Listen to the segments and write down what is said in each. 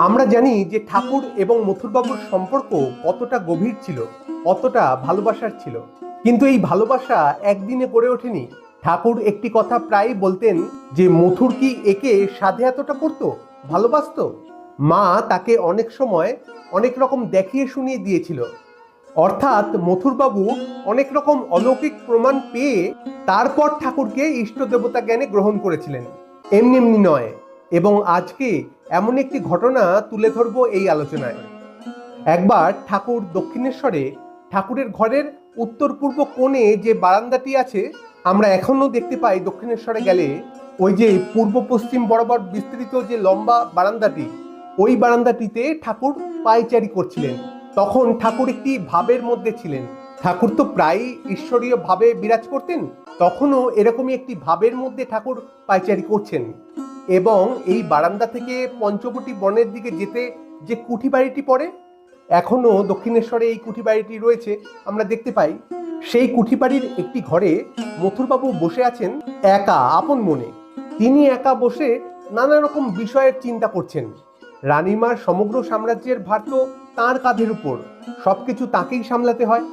আমরা জানি যে ঠাকুর এবং মথুরবাবুর সম্পর্ক কতটা গভীর ছিল, কতটা ভালোবাসার ছিল। কিন্তু এই ভালোবাসা একদিনে গড়ে ওঠেনি। ঠাকুর একটি কথা প্রায়ই বলতেন যে, মথুর কি একে সাধে এতটা করতো, ভালোবাসতো? মা তাকে অনেক সময় অনেক রকম দেখিয়ে শুনিয়ে দিয়েছিল। অর্থাৎ মথুরবাবু অনেক রকম অলৌকিক প্রমাণ পেয়ে তারপর ঠাকুরকে ইষ্ট দেবতা জ্ঞানে গ্রহণ করেছিলেন। এমনি এমনি নয়। এবং আজকে এমন একটি ঘটনা তুলে ধরবো এই আলোচনায়। একবার ঠাকুর দক্ষিণেশ্বরে ঠাকুরের ঘরের উত্তর পূর্ব কোণে যে বারান্দাটি আছে, আমরা এখনও দেখতে পাই দক্ষিণেশ্বরে গেলে ওই যে পূর্ব পশ্চিম বরাবর বিস্তৃত যে লম্বা বারান্দাটি, ওই বারান্দাটিতে ঠাকুর পায়চারি করছিলেন। তখন ঠাকুর একটি ভাবের মধ্যে ছিলেন। ঠাকুর তো প্রায়ই ঈশ্বরীয় ভাবে বিরাজ করতেন, তখনও এরকমই একটি ভাবের মধ্যে ঠাকুর পায়চারি করছেন। এবং এই বারান্দা থেকে পঞ্চবটি বনের দিকে যেতে যে কুঠি বাড়িটি পড়ে এখনও দক্ষিণেশ্বরে এই কুঠি বাড়িটি রয়েছে, আমরা দেখতে পাই। সেই কুঠি বাড়ির একটি ঘরে মথুরবাবু বসে আছেন একা, আপন মনে। তিনি একা বসে নানা রকম বিষয়ের চিন্তা করছেন। রানীমার সমগ্র সাম্রাজ্যের ভার তো তাঁর কাঁধের উপর, সবকিছু তাকেই সামলাতে হয়।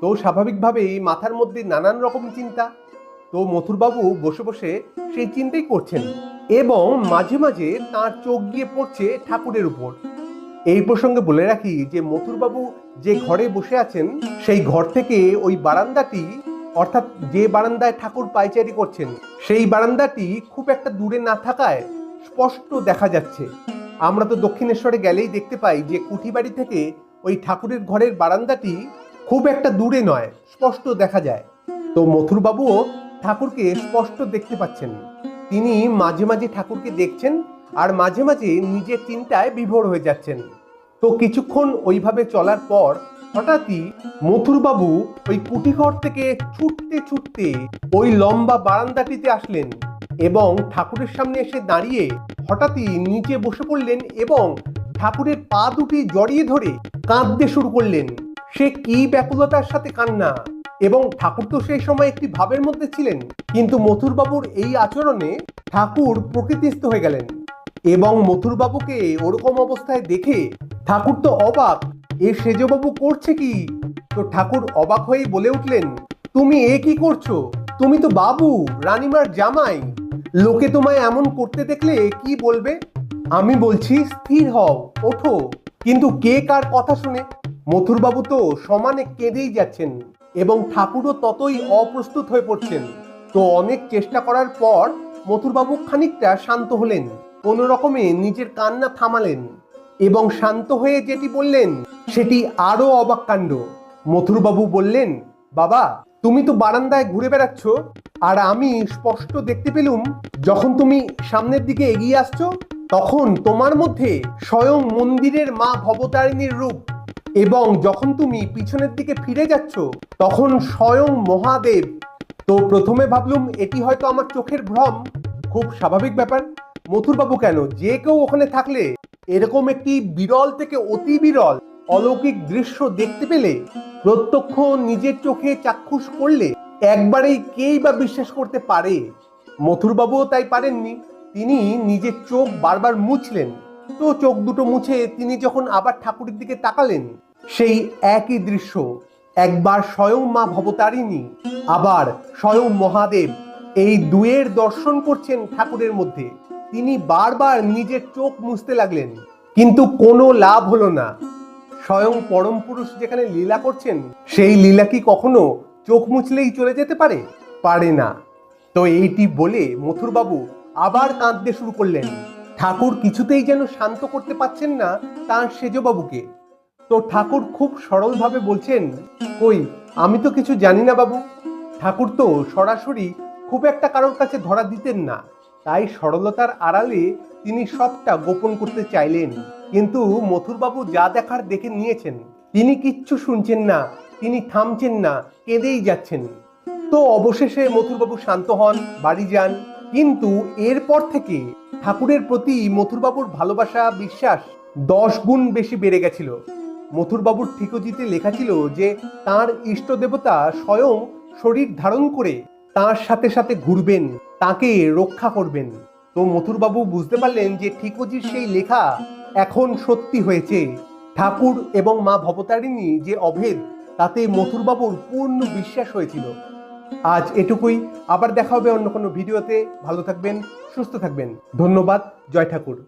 তো স্বাভাবিকভাবেই মাথার মধ্যে নানান রকম চিন্তা। তো মথুরবাবু বসে বসে সেই চিন্তাই করছেন। এবং মাঝে মাঝে তার চোখ গিয়ে পড়ছে ঠাকুরের উপর। এই প্রসঙ্গে বলে রাখি যে মথুরবাবু যে ঘরে বসে আছেন, সেই ঘর থেকে ওই বারান্দাটি, অর্থাৎ যে বারান্দায় ঠাকুর পায়চারি করছেন, সেই বারান্দাটি খুব একটা দূরে না থাকায় স্পষ্ট দেখা যাচ্ছে। আমরা তো দক্ষিণেশ্বরে গেলেই দেখতে পাই যে কুঠিবাড়ি থেকে ওই ঠাকুরের ঘরের বারান্দাটি খুব একটা দূরে নয়, স্পষ্ট দেখা যায়। তো মথুরবাবুও ঠাকুরকে স্পষ্ট দেখতে পাচ্ছেন। তিনি মাঝে মাঝে ঠাকুরকে দেখছেন আর মাঝে মাঝে নিজের চিন্তায় বিভোর হয়ে যাচ্ছেন। তো কিছুক্ষণ ওইভাবে চলার পর হঠাৎই মথুরবাবু ওই কুটিঘর থেকে ছুটতে ছুটতে ওই লম্বা বারান্দাটিতে আসলেন এবং ঠাকুরের সামনে এসে দাঁড়িয়ে হঠাৎই নিচে বসে পড়লেন এবং ঠাকুরের পা দুটি জড়িয়ে ধরে কাঁদতে শুরু করলেন। সে কি ব্যাকুলতার সাথে কান্না? এবং ঠাকুর তো সেই সময় একটি ভাবের মধ্যে ছিলেন, কিন্তু মথুরবাবুর এই আচরণে ঠাকুর প্রকৃতিস্থ হয়ে গেলেন এবং মথুরবাবুকে ওরকম অবস্থায় দেখে ঠাকুর তো অবাক, এ সেজবাবু করছে কি? তো ঠাকুর অবাক হয়ে বলে উঠলেন, তুমি এ কি করছ? তুমি তো বাবু, রানীমার জামাই। লোকে তোমায় এমন করতে দেখলে কি বলবে? আমি বলছি, স্থির হও, ওঠো। কিন্তু কে কার কথা শুনে? মথুরবাবু তো সমানে কেঁদেই যাচ্ছেন। এবং ঠাকুরও ততই অপ্রস্তুত হয়ে পড়ছেন। তো অনেক চেষ্টা করার পর মথুরবাবু খানিকটা শান্ত হলেন, কোনো রকমে নিজের কান্না থামালেন এবং শান্ত হয়ে যেটি বললেন, সেটি আরও অবাক কাণ্ড। মথুরবাবু বললেন, বাবা, তুমি তো বারান্দায় ঘুরে বেড়াচ্ছ, আর আমি স্পষ্ট দেখতে পেলুম, যখন তুমি সামনের দিকে এগিয়ে আসছো, তখন তোমার মধ্যে স্বয়ং মন্দিরের মা ভবতারিণীর রূপ এবং যখন তুমি পিছনের দিকে ফিরে যাচ্ছ, তখন স্বয়ং মহাদেব। তো প্রথমে ভাবলুম, এটি হয়তো আমার চোখের ভ্রম। খুব স্বাভাবিক ব্যাপার। মথুরবাবু কেন? যে কেউ ওখানে থাকলে এরকম একটি বিরল থেকে অতি বিরল অলৌকিক দৃশ্য দেখতে পেলে, প্রত্যক্ষ নিজের চোখে চাক্ষুষ করলে একবারেই কেই বা বিশ্বাস করতে পারে? মথুরবাবুও তাই পারেননি। তিনি নিজের চোখ বারবার মুছলেন। তো চোখ দুটো মুছে তিনি যখন আবার ঠাকুরের দিকে তাকালেন সেই একই দৃশ্য একবার স্বয়ং মা ভবতারিণী, আবার স্বয়ং মহাদেব এই দুয়ের দর্শন করছেন ঠাকুরের মধ্যে। তিনি বারবার নিজের চোখ মুছতে লাগলেন, কিন্তু কোনো লাভ হলো না। স্বয়ং পরম পুরুষ যেখানে লীলা করছেন, সেই লীলা কি কখনো চোখ মুছলেই চলে যেতে পারে? পারে না। তো এইটি বলে মথুরবাবু আবার কাঁদতে শুরু করলেন। ঠাকুর কিছুতেই যেন শান্ত করতে পারছেন না তাঁর সেজবাবুকে। তো ঠাকুর খুব সরলভাবে বলছেন, কই, আমি তো কিছু জানি না বাবু। ঠাকুর তো সরাসরি খুব একটা কারোর কাছে ধরা দিতেন না। তাই সরলতার আড়ালে তিনি সবটা গোপন করতে চাইলেন। কিন্তু মথুরবাবু যা দেখার দেখে নিয়েছেন, তিনি কিচ্ছু শুনছেন না, তিনি থামছেন না, কেঁদেই যাচ্ছেন। তো অবশেষে মথুরবাবু শান্ত হন, বাড়ি যান। কিন্তু এরপর থেকে ঠাকুরের প্রতি মথুরবাবুর ভালোবাসা, বিশ্বাস দশ গুণ বেশি বেড়ে গেছিল। মথুরবাবুর ঠিকজিতে লেখা ছিল যে তার ইষ্ট দেবতা স্বয়ং শরীর ধারণ করে তার সাথে সাথে ঘুরবেন, তাকে রক্ষা করবেন। তো মথুরবাবু বুঝতে পারলেন যে ঠিকজির সেই লেখা এখন সত্যি হয়েছে। ঠাকুর এবং মা ভবতারিণী যে অভেদ, তাতে মথুরবাবুর পূর্ণ বিশ্বাস হয়েছিল। আজ এটুকুই। আবার দেখা হবে অন্য কোনো ভিডিওতে। ভালো থাকবেন, সুস্থ থাকবেন। ধন্যবাদ। জয় ঠাকুর।